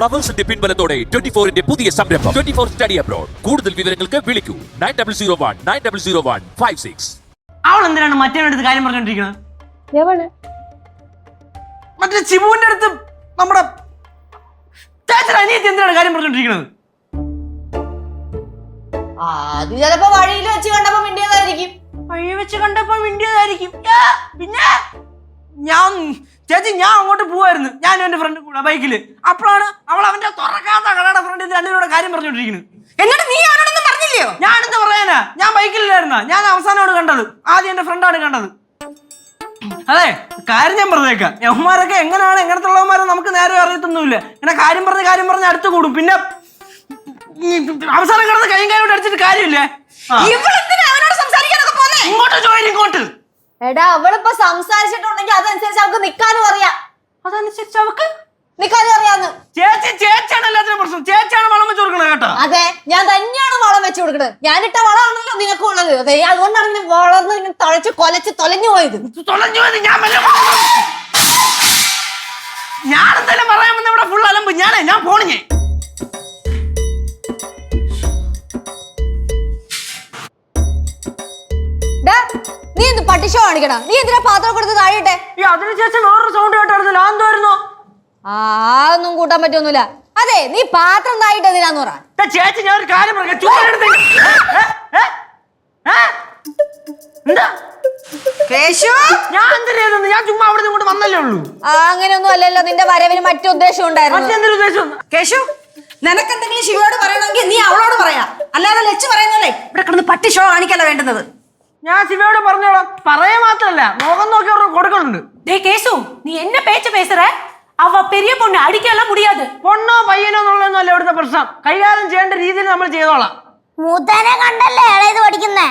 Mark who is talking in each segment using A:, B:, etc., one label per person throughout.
A: ഫ്ലവേഴ്സിന്റെ പിൻബലത്തോടെ twenty ഫോറിന്റെ പുതിയ സംരംഭം. ട്വന്റി ഫോർ സ്റ്റഡി അബ്രോഡ് കൂടുതൽ വിവരങ്ങൾക്ക് വിളിക്കൂ. Nine double zero one nine double zero one five six
B: അവൾ എന്തിനാണ് മറ്റേ അടുത്ത് കാര്യം പറഞ്ഞോണ്ടിരിക്കുന്നത്? മറ്റേ ചിബുവിന്റെ അടുത്ത് നമ്മുടെ അനിയത്തി എന്തിനാണ് കാര്യം പറഞ്ഞോണ്ടിരിക്കുന്നത്?
C: ആ, അത് ചിലപ്പോ വഴിയിൽ വെച്ച് കണ്ടപ്പോ മിണ്ടിയതായിരിക്കും.
B: വഴി വെച്ച് കണ്ടപ്പോ മിണ്ടിയതായിരിക്കും. പിന്നെ? ഞാൻ ചേച്ചി ഞാൻ അങ്ങോട്ട് പോവായിരുന്നു. ഞാനും എന്റെ ഫ്രണ്ട് കൂടെ ബൈക്കിൽ അപ്പോഴാണ് അവൾ അവന്റെ തുറക്കാത്ത കടയുടെ ഫ്രണ്ട് രണ്ടുപേരുടെ കാര്യം പറഞ്ഞോണ്ടിരിക്കുന്നത്
C: എന്നിട്ട് നീ അവനോടൊന്നും പറഞ്ഞില്ലയോ?
B: ഞാൻ എന്ത് പറയാനാ? ഞാൻ ബൈക്കിലില്ലായിരുന്ന ഞാൻ അവസാനോട് കണ്ടത്. ആദ്യം എന്റെ ഫ്രണ്ടാണ് കണ്ടത്. അതെ കാര്യം ഞാൻ പറഞ്ഞേക്കാം. യവന്മാരൊക്കെ എങ്ങനെയാണ്? എങ്ങനത്തെ ഉള്ളവന്മാരെ നമുക്ക് നേരെ അറിയത്തൊന്നുമില്ല. ഇങ്ങനെ കാര്യം പറഞ്ഞ് കാര്യം പറഞ്ഞ് അടുത്ത് കൂടും. പിന്നെ അവസാനം കിടന്ന് കൈയും കൈയോട് അടിച്ചിട്ട് കാര്യമില്ലേ? ഇങ്ങോട്ട് ജോയിൻ ഇങ്ങോട്ട്.
C: എടാ അവളിപ്പോ സംസാരിച്ചിട്ടുണ്ടെങ്കിൽ അതനുസരിച്ച് അവൾക്ക് നിക്കാനും അറിയാം.
B: അതനുസരിച്ച് അവക്ക്
C: നിക്കാനും അറിയാന്ന്.
B: ചേച്ചി ചേച്ചിയാണ് എല്ലാത്തിനും പ്രശ്നം. ചേച്ചിയാണ് വളം വെച്ച് കൊടുക്കണത് കേട്ടോ.
C: അതെ ഞാൻ തന്നെയാണ് വളം വെച്ച് കൊടുക്കുന്നത് ഞാനിട്ട വളമാണല്ലോ നിനക്ക് ഉള്ളത്. അതെ അതുകൊണ്ടാണ് നീ വളർന്ന് ഇങ്ങനെ തഴച്ച് കൊലച്ച് തൊലഞ്ഞു പോയത്.
B: തൊലഞ്ഞു പോയത് ഞാൻ വല്ല ഞാൻ എന്തായാലും പറയാൻ വന്ന ഇവിടെ ഫുൾ അലമ്പ്. ഞാനേ ഞാൻ പോണിഞ്ഞേ
C: പട്ടിഷോ കാണിക്കണ? നീ എന്തിനാ പാത്രം കൊടുത്ത് താഴെട്ടെ
B: ഈ അതിന് ശേഷം വേറൊരു സൗണ്ട് കേട്ടായിരുന്നല്ലോ
C: ആ ഒന്നും കൂട്ടാൻ പറ്റൊന്നുമില്ല. അതെ നീ പാത്രം തായിട്ട് എന്തിനാന്ന് പറ.
B: ചേച്ചി ഞാൻ ഒരു കാര്യം പറയാം. ചുമ്മാ? എന്താ?
C: കേശു?
B: ഞാൻ ഞാൻ ചുമ്മാ അവിടെ ഇങ്ങോട്ട് വന്നല്ലേ ഉള്ളൂ.
C: അങ്ങനെയൊന്നും അല്ലല്ലോ. നിന്റെ വരവിന് മറ്റു ഉദ്ദേശം ഉണ്ടായിരുന്നു.
B: മറ്റെന്തൊരു ഉദ്ദേശം?
D: കേശു നിനക്കെന്തെങ്കിലും ശിവയോട് പറയണമെങ്കിൽ നീ അവളോട് പറയാ. അല്ലാതെ ലച്ച് പറയുന്നല്ലേ ഇവിടെ കിടന്ന് പട്ടി ഷോ കാണിക്കല്ല വേണ്ടുന്നത്.
B: ഞാൻ ശിവയോട് പറഞ്ഞോളാം പറയാ മാത്രല്ല മുഖം നോക്കി അവർക്ക് കൊടുക്കുന്നുണ്ട്
E: டேய் கேசு நீ என்ன பேச்சு பேசுற அவ பெரிய பொண்ணு அடிக்கலாம் முடியாது
B: പൊണ്ണോ പയ്യനോ എന്നുള്ളതൊന്നും അല്ല ഇവിടുത്തെ പ്രശ്നം കൈകാര്യം ചെയ്യേണ്ട രീതിയിൽ നമ്മൾ ചെയ്തോളാം
F: മൂത്തനെ കണ്ടല്ലേ ഇളയത് പഠിക്കുന്നേ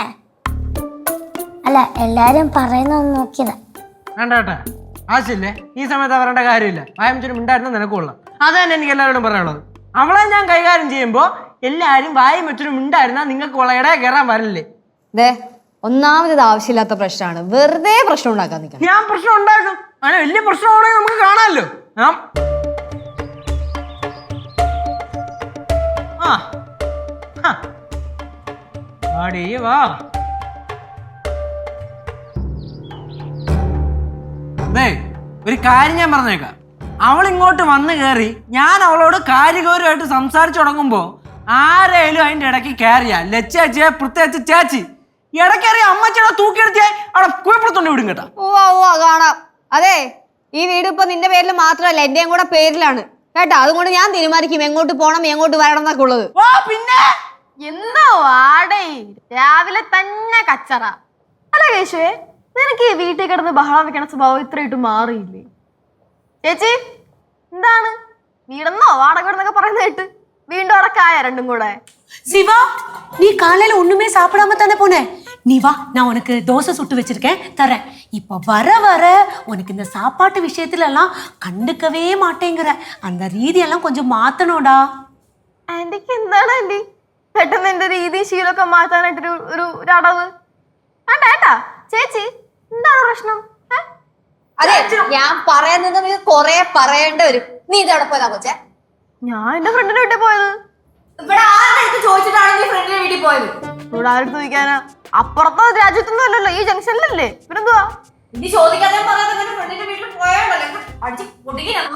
F: അല്ല എല്ലാരും പറയുന്നൊന്ന് നോക്കിയതാ
B: വേണ്ട കേട്ടാ ആവശ്യമില്ലേ ഈ സമയത്ത് വരേണ്ട കാര്യമില്ല വായമിച്ചൊരു മിണ്ടായിരുന്നു നിനക്കുള്ള അത് തന്നെ എനിക്ക് എല്ലാവരോടും പറയാനുള്ളത് അവളെ ഞാൻ കൈകാര്യം ചെയ്യുമ്പോൾ എല്ലാവരും വായും വെച്ചൊരു മിണ്ടായിരുന്നാ നിങ്ങൾക്ക് ഉള്ളയുടെ കയറാൻ വരില്ലേ
C: ദേ ഒന്നാമത് ആവശ്യമില്ലാത്ത പ്രശ്നമാണ്. വെറുതെ പ്രശ്നം ഉണ്ടാക്കാൻ നിൽക്കാം
B: ഞാൻ പ്രശ്നം ഉണ്ടാക്കും. വലിയ പ്രശ്നമാണെങ്കിൽ നമുക്ക് കാണാമല്ലോ. വാ. ഒരു കാര്യം ഞാൻ പറഞ്ഞേക്കാം. അവൾ ഇങ്ങോട്ട് വന്നു കയറി ഞാൻ അവളോട് കാര്യഗൗരവമായിട്ട് സംസാരിച്ചു തുടങ്ങുമ്പോ ആരെയും അതിന്റെ ഇടയ്ക്ക് കയറിയ. ലച്ചേച്ചിയെ പ്രത്യേകിച്ച് ചേച്ചി. ഇടയ്ക്കറിയ അമ്മച്ചിയുടെ തൂക്കിയെടുത്തിയെ അവിടെ കുഴപ്പത്തുണ്ട് വിടും കേട്ടാ
C: ഓ ഓ കാണാം അതെ ഈ വീട് ഇപ്പൊ നിന്റെ പേരിൽ മാത്രമല്ല എന്റെയും കൂടെ പേരിലാണ് കേട്ടോ അതുകൊണ്ട് ഞാൻ തീരുമാനിക്കും എങ്ങോട്ട് പോകണം എങ്ങോട്ട് വരണം എന്നൊക്കെ ഉള്ളത്
B: ഓ പിന്നെ
G: എന്തോ വാടേ രാവിലെ തന്നെ കച്ചറ അല്ല കേശുവേ നിനക്ക് ഈ വീട്ടിൽ കിടന്ന് ബഹളം വെക്കണ സ്വഭാവം ഇത്രയിട്ട് മാറിയില്ലേ ചേച്ചി എന്താണ് വീടെന്നോ വാടക വീടെന്നൊക്കെ പറയുന്ന കേട്ട് വീണ്ടും അടക്കായ രണ്ടും കൂടെ
E: சிவா நீ காலையில ஒண்ணுமே சாப்பிடாம தானே போன நீ வா நான் உனக்கு தோசை சுட்டு வச்சிருக்கேன் தரேன் இப்போ வர வர உனக்கு இந்த சாப்பாட்டு விஷயத்துல எல்லாம் கண்டுக்கவே மாட்டேங்கிற அந்த രീതിയെല്ലാം கொஞ்சம் മാറ്റണോടാ
G: ആന്റിക്ക് എന്താണ് ആന്റി പെട്ടെന്ന് എന്റെ രീതി ശീലമൊക്കെ മാറ്റാനായിട്ടൊരു ഒരു ഒരു അടവ് വേണ്ട ഏട്ടാ ചേച്ചി എന്താണ് പ്രശ്നം ഏ?
C: അതെ ഞാൻ പറയുന്നത് നീ കൊറേ പറയേണ്ടി വരും നീ ഇതവിടെ പോയതാ കൊച്ചെ
G: ഞാൻ എന്റെ ഫ്രണ്ടിന്റെ വീട്ടിൽ പോയത്
C: ഇവിടെ ആരുടെ അടുത്ത് ചോദിച്ചിട്ടാണ് നീ ഫ്രണ്ടിന്റെ വീട്ടിൽ പോയത്
G: ഇവിടെ ആരുടെ ചോദിക്കാനാ അപ്പുറത്തെ രാജ്യത്തൊന്നും അല്ലല്ലോ ഈ ജംഗ്ഷനിലല്ലേ? പിന്നെന്തുവാ?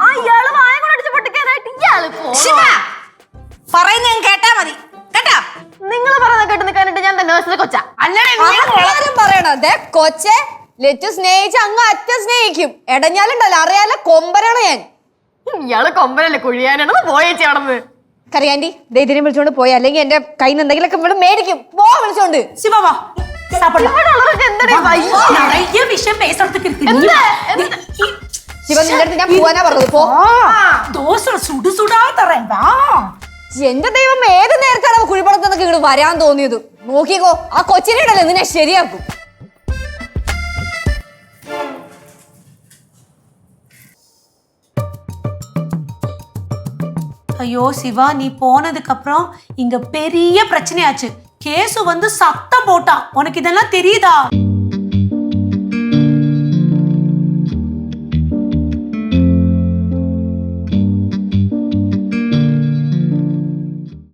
G: ആ ഇയാൾ വായ കൊണ്ട് അടിച്ച് പൊട്ടിക്കാനായിട്ട്
D: ഇയാൾ പറയുന്ന ഞാൻ കേട്ടാ മതി. കേട്ടാ?
G: നിങ്ങൾ പറയുന്ന കേട്ട് നിൽക്കാനായിട്ട് ഞാൻ കൊച്ച.
C: കൊച്ചെ ലെറ്റു സ്നേഹിച്ച് അങ്ങ് അറ്റ സ്നേഹിക്കും. എടഞ്ഞാലുണ്ടല്ലോ അറിയാലോ കൊമ്പനാണ് ഞാൻ.
G: ഇയാൾ കൊമ്പനല്ലേ കുഴിയാനാണ്. പോയേച്ചി
C: കറിയാന്റി ദൈതിനെ വിളിച്ചോണ്ട് പോയി. അല്ലെങ്കിൽ എന്റെ കയ്യിൽ നിന്ന് എന്തെങ്കിലുമൊക്കെ ഇവിടെ മേടിക്കും. പോ വിളിച്ചോണ്ട്. എന്റെ ദൈവം ഏത് നേരത്താണ് കുഴിപ്പണത്തുനിന്നൊക്കെ ഇങ്ങോട്ട് വരാൻ തോന്നിയത്? നോക്കിക്കോ ആ കൊച്ചിനെ ഇടല്ലേ? നിന്നെ ശരിയാക്കും.
E: ஐயோ சிவா நீ போனதுக்கு அப்புறம் இங்க பெரிய பிரச்சனையாச்சு. கேசு வந்து சத்தம் போட்டான் உனக்கு இதெல்லாம் தெரியுதா?